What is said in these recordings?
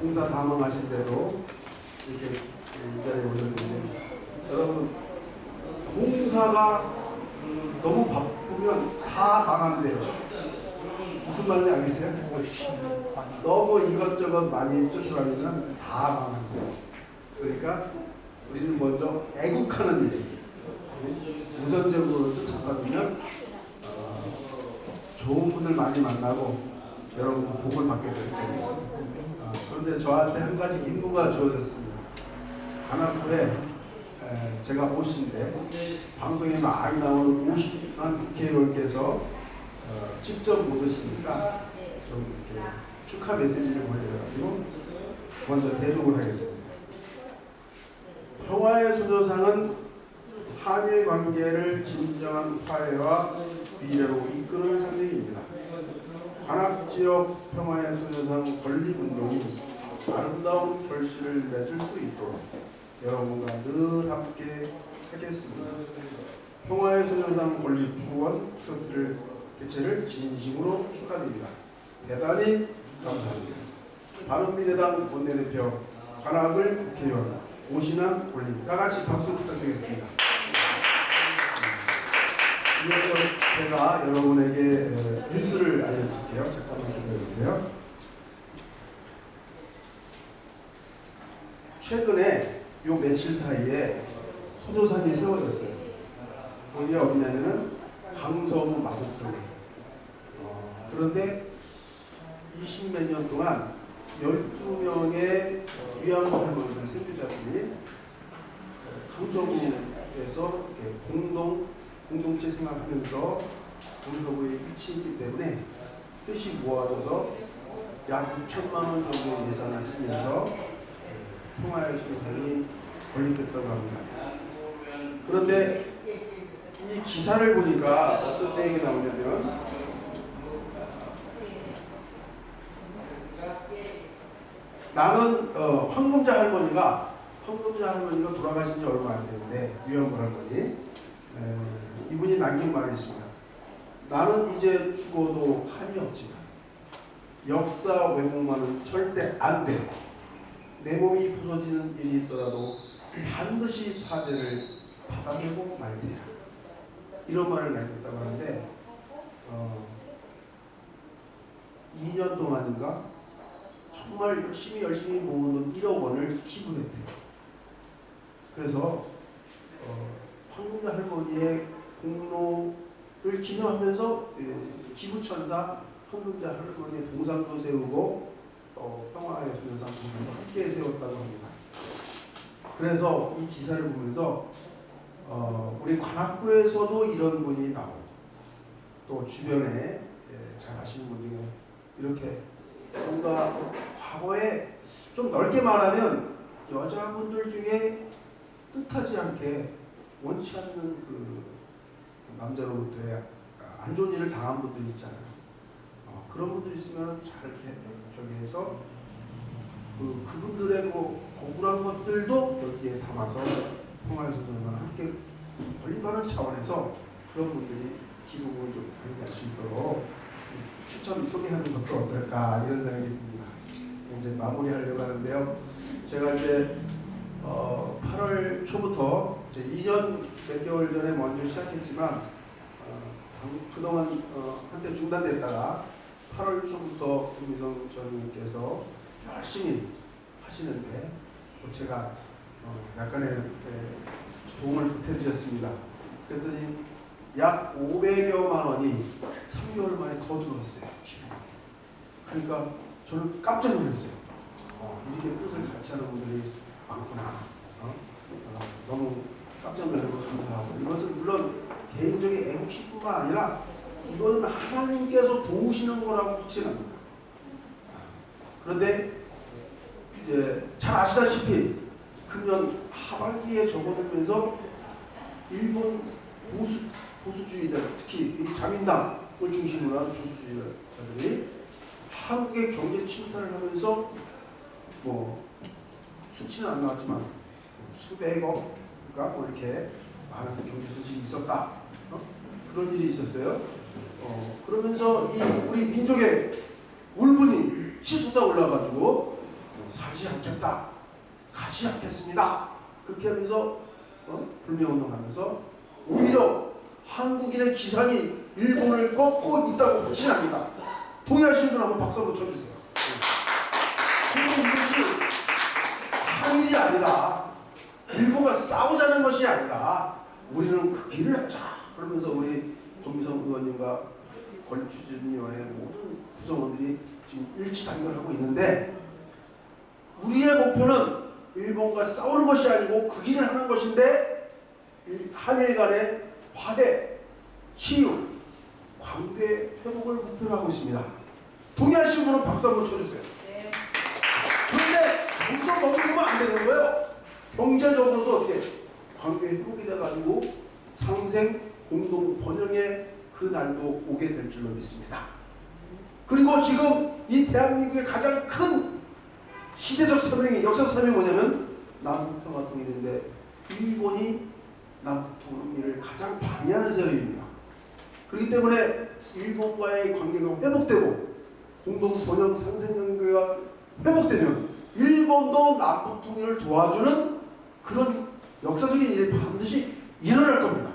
봉사 담당하실 때도 이렇게 이 자리에 오셨는데 여러분 봉사가 음, 너무 바쁘면 다 망한대요. 무슨 말인지 알겠어요? 너무 이것저것 많이 쫓아다니면 다 망한대요. 그러니까 우리는 먼저 애국하는 일, 우선적으로 쫓아다니면 어, 좋은 분들 많이 만나고 여러분 복을 받게 될 거예요. 어, 그런데 저한테 한 가지 임무가 주어졌습니다. 관악구에 에, 제가 오신데 방송에 많이 나오는 50만 국회의원께서 어, 직접 못 오시니까 좀 이렇게 축하 메시지를 보내가지고 먼저 대독을 하겠습니다. 평화의 소조상은 한일 관계를 진정한 화해와 미래로 이끄는 상징입니다. 관악 지역 평화의 소녀상 건립운동이 아름다운 결실을 맺을 수 있도록 여러분과 늘 함께 하겠습니다. 평화의 소녀상 건립 후원 콘서트를 개최를 진심으로 축하드립니다. 대단히 감사합니다. 바른미래당 원내대표 관악을 국회의원 오신환 올림 다 같이 박수 부탁드리겠습니다. 이어서 제가 여러분에게 에, 뉴스를 알려드릴게요. 잠깐만 기다려주세요. 최근에 요 며칠 사이에 포도산이 세워졌어요. 어디 어디냐면은 강서구 마곡동에. 어, 그런데 20몇 년 동안 12명의 위안부 할머니들 생존자들이 강서구에서 공동 공동체 생활하면서 위치해 있기 때문에 뜻이 모아져서 약 6천만 원 정도의 예산을 쓰면서 평화의 소장이 건립됐다고 합니다. 그런데 이 기사를 보니까 어떤 내용이 나오냐면 나는 어, 황금자 할머니가 황금자 할머니가 돌아가신 지 얼마 안 됐는데 유영구 할머니 에, 이분이 남긴 말이 있습니다. 나는 이제 죽어도 한이 없지만 역사 왜곡만은 절대 안 돼. 내 몸이 부서지는 일이 있더라도 반드시 사죄를 받아내고 말이야. 이런 말을 남겼다고 하는데 어, 2년 동안인가 정말 열심히 열심히 모으는 1억 원을 기부했대요. 그래서 어, 황금자 할머니의 공로를 기념하면서 예, 기부천사 황금자 할머니의 동상도 세우고 어, 평화의 동상도 함께 세웠다고 합니다. 그래서 이 기사를 보면서 어, 우리 관악구에서도 이런 분이 나오고 또 주변에 예, 잘 아시는 분 중에 이렇게 뭔가 과거에 좀 넓게 말하면 여자분들 중에 뜻하지 않게 원치 않는 그 남자로부터의 안 좋은 일을 당한 분들 있잖아요. 어, 그런 분들 있으면 잘 이렇게 저기 해서 그 그분들의 그 억울한 것들도 여기에 담아서 소설과 함께 건립하는 차원에서 그런 분들이 기록을 좀 많이 수 있도록 추천 소개하는 것도 어떨까 이런 생각이 듭니다. 이제 마무리하려고 하는데요. 제가 이제 어, 8월 초부터 이제 2년 몇 개월 전에 먼저 시작했지만 어, 당- 그동안 어, 한때 중단됐다가 8월 초부터 김미성 전님께서 열심히 하시는데 또 제가 어, 약간의 에, 도움을 보태드렸습니다. 그랬더니 약 500여만 원이 3개월 만에 더 들어왔어요. 그러니까 저는 깜짝 놀랐어요. 어, 이렇게 뜻을 같이 하는 분들이 많구나. 어? 어, 너무 깜짝 놀라고 감사하고 이것은 물론 개인적인 애국심뿐만 아니라 이거는 하나님께서 도우시는 거라고 확신합니다. 그런데 이제 잘 아시다시피 금년 하반기에 접어들면서 일본 보수 보수주의자 특히 이 자민당을 중심으로 한 보수주의자들이 한국의 경제 침탈을 하면서 뭐 수치는 안 나왔지만 수백억 그러니까 뭐 이렇게 많은 경제 손실이 있었다 어? 그런 일이 있었어요. 어, 그러면서 이 우리 민족의 울분이 치솟아 올라가지고 뭐 사지 않겠다, 가지 않겠습니다. 그렇게 하면서 어? 불매운동하면서 오히려 한국인의 기상이 일본을 꺾고 있다고 호칭합니다. 동의하시는 분 한번 박수 한번 쳐주세요. 이것이 한일이 아니라 일본과 싸우자는 것이 아니라 우리는 그 길을 하자. 그러면서 우리 권미성 의원님과 권추진위원회 모든 구성원들이 지금 일치 단결하고 있는데 우리의 목표는 일본과 싸우는 것이 아니고 그 길을 하는 것인데 일- 한일 간의 화해, 치유, 관계 회복을 목표로 하고 있습니다. 동의하시는 분은 박수 한번 쳐주세요. 네. 그런데 여기서 멈추면 안 되는 거예요. 경제적으로도 어떻게 관계 회복이 돼가지고 상생 공동 번영의 그 날도 오게 될 줄로 믿습니다. 그리고 지금 이 대한민국의 가장 큰 시대적 사명이 역사적 사명이 뭐냐면 남북 평화 통일인데 일본이 남북 통일을 가장 방해하는 세력입니다. 그렇기 때문에 일본과의 관계가 회복되고 공동 번영 상생 관계가 회복되면 일본도 남북 통일을 도와주는 그런 역사적인 일이 반드시 일어날 겁니다.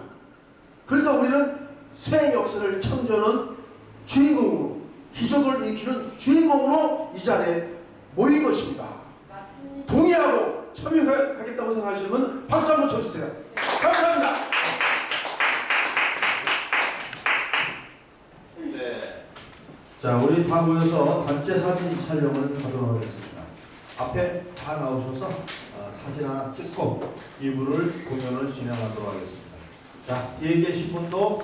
그러니까 우리는 새 역사를 창조하는 주인공으로 기적을 일으키는 주인공으로 이 자리에 모인 것입니다. 맞습니다. 동의하고 참여하겠다고 생각하시는 분 박수 한번 쳐주세요. 감사합니다. 네. 자, 우리 다 모여서 단체 사진 촬영을 하도록 하겠습니다. 앞에 다 나오셔서 어, 사진 하나 찍고 이부를 공연을 진행하도록 하겠습니다. 자, 뒤에 계신 분도